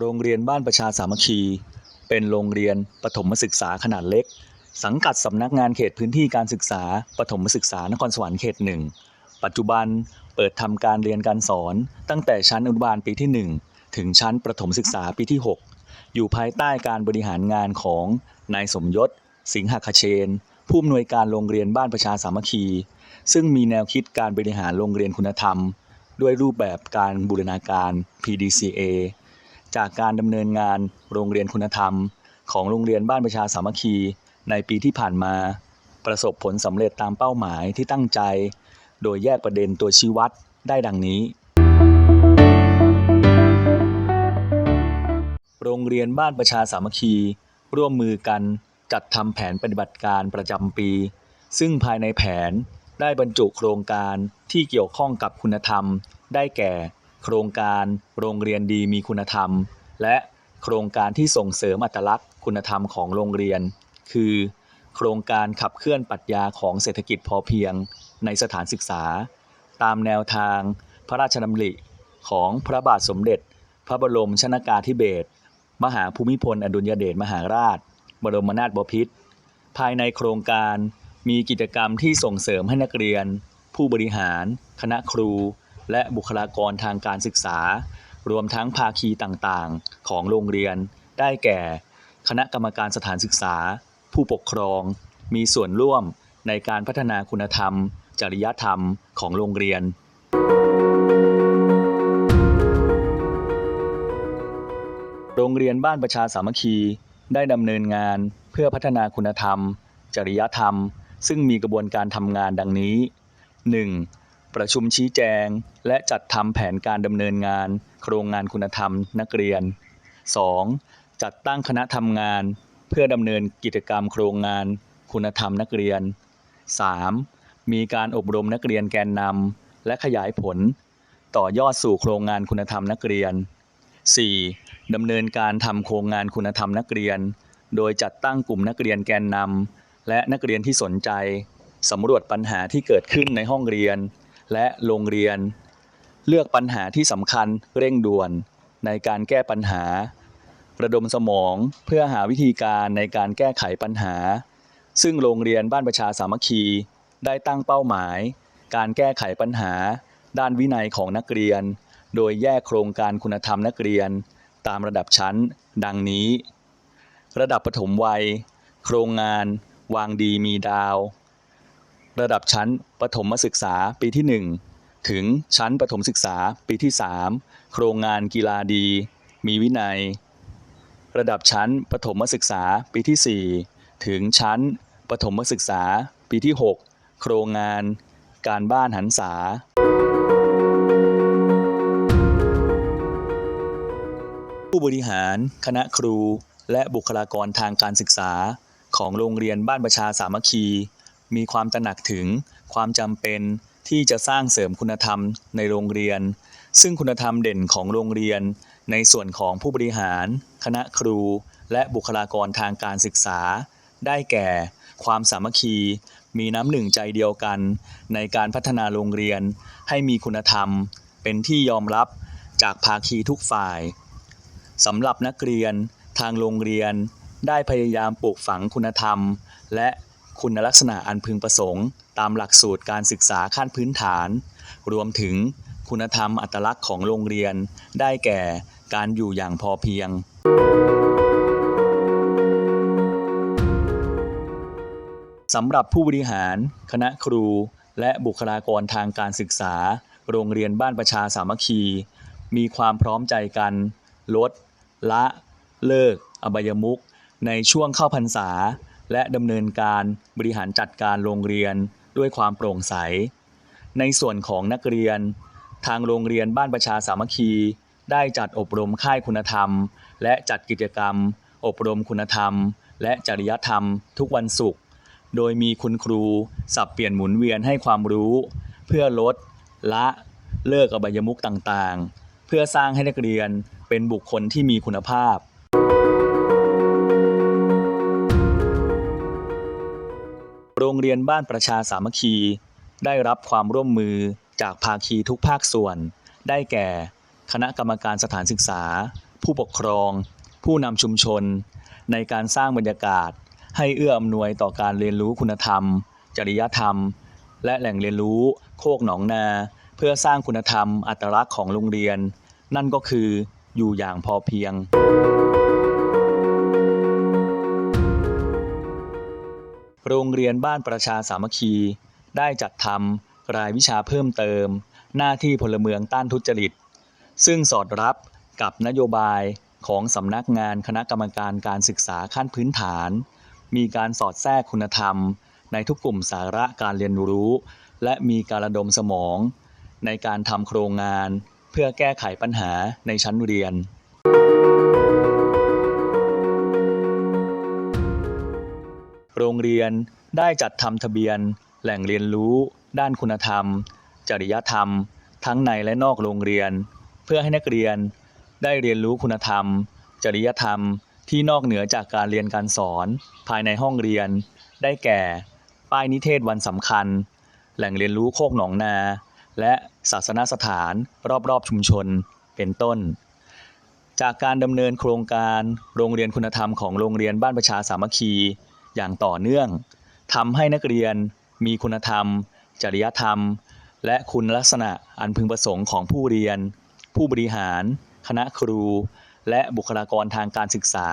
โรงเรียนบ้านประชาสามัคคี เป็นโรงเรียนประถมศึกษาขนาดเล็ก สังกัดสำนักงานเขตพื้นที่การศึกษาประถมศึกษานครสวรรค์เขตหนึ่งปัจจุบันเปิดทำการเรียนการสอนตั้งแต่ชั้นอนุบาลปีที่ 1 ถึงชั้นประถมศึกษาปีที่ 6 อยู่ภายใต้การบริหารงานของนายสมยศ สิงหคเชน ผู้อำนวยการโรงเรียนบ้านประชาสามัคคี ซึ่งมีแนวคิดการบริหารโรงเรียนคุณธรรม ด้วยรูปแบบการบูรณาการ PDCA จากการดำเนินงานโรงเรียนคุณธรรม ของโรงเรียนบ้านประชาสามัคคี ในปีที่ผ่านมา ประสบผลสำเร็จตามเป้าหมายที่ตั้งใจ โดยแยกประเด็นตัวชี้วัดได้ดังนี้ โรงเรียนบ้านประชาสามัคคี ร่วมมือกันจัดทำแผนปฏิบัติการประจำปี ซึ่งภายในแผนได้บรรจุโครงการที่เกี่ยวข้องกับคุณธรรม ได้แก่ โครงการโรงเรียนดีมีคุณธรรม และโครงการที่ส่งเสริมอัตลักษณ์คุณธรรมของโรงเรียน คือ โครงการขับเคลื่อนปรัชญาของเศรษฐกิจพอเพียงในสถานศึกษา ตามแนวทางพระราชดำริของพระบาทสมเด็จ พระบรมชนากาธิเบศรมหาภูมิพลอดุลยเดชมหาราช บรมนาถบพิตรภายในโครงการมีกิจกรรมที่ส่งเสริมให้นักเรียน ผู้บริหาร คณะครู และบุคลากรทางการศึกษา รวมทั้งภาคีต่างๆ ของโรงเรียน ได้แก่ คณะกรรมการสถานศึกษา ผู้ปกครอง มีส่วนร่วมในการพัฒนาคุณธรรม จริยธรรมของโรงเรียน โรงเรียนบ้านประชาสามัคคีได้ดำเนินงานเพื่อพัฒนาคุณธรรม จริยธรรม ซึ่งมีกระบวนการทำงานดังนี้ 1. ประชุมชี้แจง และจัดทำแผนการดำเนินงาน โครงงานคุณธรรมนักเรียน 2. จัดตั้งคณะทำงาน พื่อดำเนินกิจกรรมโครงงานคุณธรรมนักเรียน 3. มีการอบรมนักเรียนแกนนำและขยายผล ต่อยอดสู่โครงงานคุณธรรมนักเรียน 4. ดำเนินการทำโครงงานคุณธรรมนักเรียน โดยจัดตั้งกลุ่มนักเรียนแกนนำและนักเรียนที่สนใจสำรวจปัญหาที่เกิดขึ้นในห้องเรียน และโรงเรียน เลือกปัญหาที่สำคัญเร่งด่วน ในการแก้ปัญหา ระดมสมองเพื่อหาวิธีการในการแก้ไขปัญหา ซึ่งโรงเรียนบ้านประชาสามัคคี ได้ตั้งเป้าหมาย การแก้ไขปัญหา ด้านวินัยของนักเรียน โดยแยกโครงการคุณธรรมนักเรียน ตามระดับชั้น ดังนี้ ระดับประถมวัย โครงงาน วางดีมีดาว ระดับชั้นประถมศึกษาปีที่ 1 ถึงชั้นประถมศึกษาปีที่ 3 โครงงานกีฬาดี มีวินัย ระดับชั้นประถมศึกษาปีที่ 4 ถึงชั้นประถมศึกษาปีที่ 6 โครงงาน การบ้านหันษา ผู้บริหาร คณะครู และบุคลากรทางการศึกษา ของโรงเรียนบ้านประชาสามัคคี มีความตระหนักถึงความจำเป็นที่จะสร้างเสริมคุณธรรมในโรงเรียน ซึ่งคุณธรรมเด่นของโรงเรียน ในส่วนของผู้บริหาร คณะครู และบุคลากรทางการศึกษา ได้แก่ ความสามัคคี มีน้ำหนึ่งใจเดียวกัน ในการพัฒนาโรงเรียน ให้มีคุณธรรม เป็นที่ยอมรับจากภาคีทุกฝ่ายสำหรับนักเรียนทางโรงเรียน ได้พยายามปลูกฝังคุณธรรม และคุณลักษณะอันพึงประสงค์ ตามหลักสูตรการศึกษาขั้นพื้นฐาน รวมถึง คุณธรรมอัตลักษณ์ของโรงเรียน ได้แก่การอยู่อย่างพอเพียง สำหรับผู้บริหาร คณะครู และบุคลากรทางการศึกษา โรงเรียนบ้านประชาสามัคคี มีความพร้อมใจกัน ลด ละ เลิก อบายมุขในช่วงเข้าพรรษา และดำเนินการบริหารจัดการโรงเรียนด้วยความโปร่งใส ในส่วนของนักเรียน ทางโรงเรียนบ้านประชาสามัคคี ได้จัดอบรมค่ายคุณธรรม และจัดกิจกรรม อบรมคุณธรรม และจริยธรรม ทุกวันศุกร์โดยมีคุณครู สับเปลี่ยนหมุนเวียนให้ความรู้ เพื่อลด ละเลิกอบายมุขต่างๆ เพื่อสร้างให้นักเรียนเป็นบุคคลที่มีคุณภาพโรงเรียนบ้านประชาสามัคคี ได้รับความร่วมมือ จากภาคีทุกภาคส่วน ได้แก่ คณะกรรมการสถานศึกษา ผู้ปกครอง ผู้นำชุมชน ในการสร้างบรรยากาศ ให้เอื้ออำนวยต่อการเรียนรู้คุณธรรม จริยธรรม และแหล่งเรียนรู้ โคกหนองนา เพื่อสร้างคุณธรรม อัตลักษณ์ของโรงเรียน นั่นก็คืออยู่อย่างพอเพียงโรงเรียนบ้านประชาสามัคคี ได้จัดทำ รายวิชาเพิ่มเติม หน้าที่พลเมืองต้านทุจริต ซึ่งสอดรับกับนโยบายของสำนักงานคณะกรรมการการศึกษาขั้นพื้นฐาน มีการสอดแทรกคุณธรรม ในทุกกลุ่มสาระการเรียนรู้ และมีการระดมสมอง ในการทำโครงงานเพื่อแก้ไขปัญหาในชั้นเรียน โรงเรียนได้จัดทำทะเบียนแหล่งเรียนรู้ ด้านคุณธรรม จริยธรรม ทั้งในและนอกโรงเรียน เพื่อให้นักเรียนได้เรียนรู้คุณธรรม จริยธรรมที่นอกเหนือจากการเรียนการสอน ภายในห้องเรียน ได้แก่ ป้ายนิเทศวันสำคัญ แหล่งเรียนรู้โคกหนองนา และศาสนสถานรอบๆชุมชนเป็นต้น จากการดำเนินโครงการโรงเรียนคุณธรรมของโรงเรียนบ้านประชาสามัคคีอย่างต่อเนื่องทำให้นักเรียนมีคุณธรรม จริยธรรม และคุณลักษณะอันพึงประสงค์ของผู้เรียน ผู้บริหาร คณะครู และบุคลากรทางการศึกษา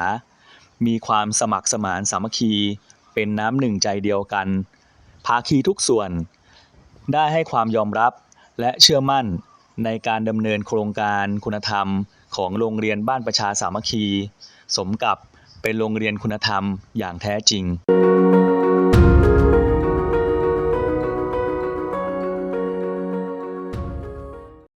มีความสมัครสมานสามัคคี เป็นน้ำหนึ่งใจเดียวกัน ภาคีทุกส่วน ได้ให้ความยอมรับและเชื่อมั่นในการดำเนินโครงการคุณธรรมของโรงเรียนบ้านประชาสามัคคี สมกับเป็นโรงเรียนคุณธรรมอย่างแท้จริง